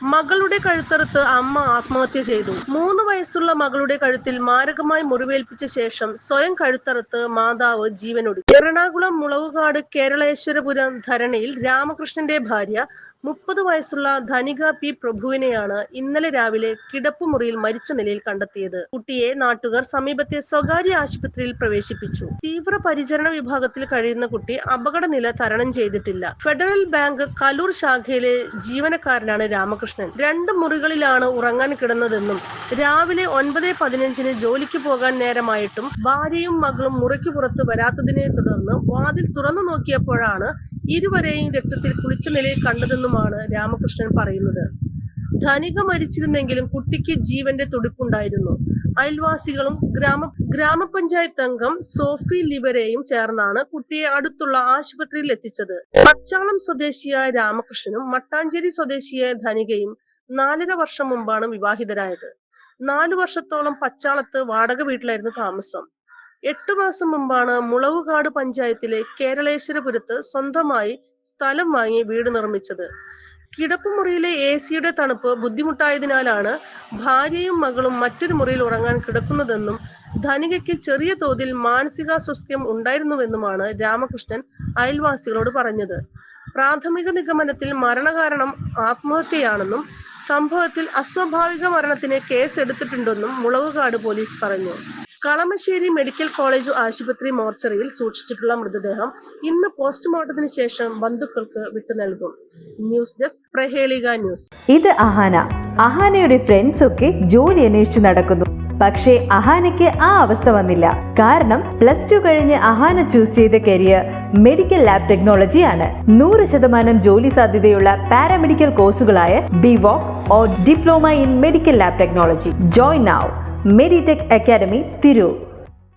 മകളുടെ കഴുത്തറുത്ത് അമ്മ ആത്മഹത്യ ചെയ്തു. മൂന്ന് വയസ്സുള്ള മകളുടെ കഴുത്തിൽ മാരകമായി മുറിവേൽപ്പിച്ച ശേഷം സ്വയം കഴുത്തറുത്ത് മാതാവ് ജീവനൊടുക്കി. എറണാകുളം മുളവുകാട് കേരളേശ്വരപുരം ധരണിയിൽ രാമകൃഷ്ണന്റെ ഭാര്യ മുപ്പത് വയസ്സുള്ള ധനിക പി പ്രഭുവിനെയാണ് ഇന്നലെ രാവിലെ കിടപ്പുമുറിയിൽ മരിച്ച നിലയിൽ കണ്ടെത്തിയത്. കുട്ടിയെ നാട്ടുകാർ സമീപത്തെ സ്വകാര്യ ആശുപത്രിയിൽ പ്രവേശിപ്പിച്ചു. തീവ്ര പരിചരണ വിഭാഗത്തിൽ കഴിയുന്ന കുട്ടി അപകടനില തരണം ചെയ്തിട്ടില്ല. ഫെഡറൽ ബാങ്ക് കലൂർ ശാഖയിലെ ജീവനക്കാരനാണ് രാമകൃഷ്ണൻ. രണ്ട് മുറികളിലാണ് ഉറങ്ങാൻ കിടന്നതെന്നും രാവിലെ ഒൻപത് പതിനഞ്ചിന് ജോലിക്ക് പോകാൻ നേരമായിട്ടും ഭാര്യയും മകളും മുറിക്ക് പുറത്ത് വരാത്തതിനെ തുടർന്ന് വാതിൽ തുറന്നു നോക്കിയപ്പോഴാണ് ഇരുവരെയും രക്തത്തിൽ കുളിച്ച നിലയിൽ കണ്ടതെന്നുമാണ് രാമകൃഷ്ണൻ പറയുന്നത്. ധനിക മരിച്ചിരുന്നെങ്കിലും കുട്ടിക്ക് ജീവന്റെ തുടിപ്പുണ്ടായിരുന്നു. അയൽവാസികളും ഗ്രാമ ഗ്രാമപഞ്ചായത്ത് അംഗം സോഫി ലിവരെയും ചേർന്നാണ് കുട്ടിയെ അടുത്തുള്ള ആശുപത്രിയിൽ എത്തിച്ചത്. പച്ചാളം സ്വദേശിയായ രാമകൃഷ്ണനും മട്ടാഞ്ചേരി സ്വദേശിയായ ധനികയും നാലര വർഷം മുമ്പാണ് വിവാഹിതരായത്. നാലു വർഷത്തോളം പച്ചാളത്ത് വാടക വീട്ടിലായിരുന്നു താമസം. എട്ടു മാസം മുമ്പാണ് മുളവുകാട് പഞ്ചായത്തിലെ കേരളേശ്വരപുരത്ത് സ്വന്തമായി സ്ഥലം വാങ്ങി വീട് നിർമ്മിച്ചത്. കിടപ്പുമുറിയിലെ എ സിയുടെ തണുപ്പ് ബുദ്ധിമുട്ടായതിനാലാണ് ഭാര്യയും മകളും മറ്റൊരു മുറിയിൽ ഉറങ്ങാൻ കിടക്കുന്നതെന്നും ധനികയ്ക്ക് ചെറിയ തോതിൽ മാനസികാസ്വസ്ഥ്യം ഉണ്ടായിരുന്നുവെന്നുമാണ് രാമകൃഷ്ണൻ അയൽവാസികളോട് പറഞ്ഞത്. പ്രാഥമിക നിഗമനത്തിൽ മരണകാരണം ആത്മഹത്യയാണെന്നും സംഭവത്തിൽ അസ്വാഭാവിക മരണത്തിന് കേസ് എടുത്തിട്ടുണ്ടെന്നും മുളവുകാട് പോലീസ് പറഞ്ഞു. കളമശ്ശേരി മെഡിക്കൽ കോളേജ് ആശുപത്രി മോർച്ചറിയിൽ സൂക്ഷിച്ചിട്ടുള്ള മൃതദേഹം ഇന്ന് പോസ്റ്റ്മോർട്ടത്തിന് ശേഷം ബന്ധുക്കൾക്ക് വിട്ടു നൽകും. News desk Prahelika news. ഇത് അഹാന. അഹാനയുടെ ഫ്രണ്ട്സ് ഒക്കെ ജോലി അന്വേഷിച്ച് നടക്കുന്നു. പക്ഷേ അഹാനയ്ക്ക് ആ അവസ്ഥ വന്നില്ല. കാരണം പ്ലസ് ടു കഴിഞ്ഞ് അഹാന ചൂസ് ചെയ്ത കരിയർ മെഡിക്കൽ ലാബ് ടെക്നോളജി ആണ്. നൂറ് ശതമാനം ജോലി സാധ്യതയുള്ള paramedical കോഴ്സുകളായ BVoc or diploma in medical lab technology join now Meditech academy Tirur.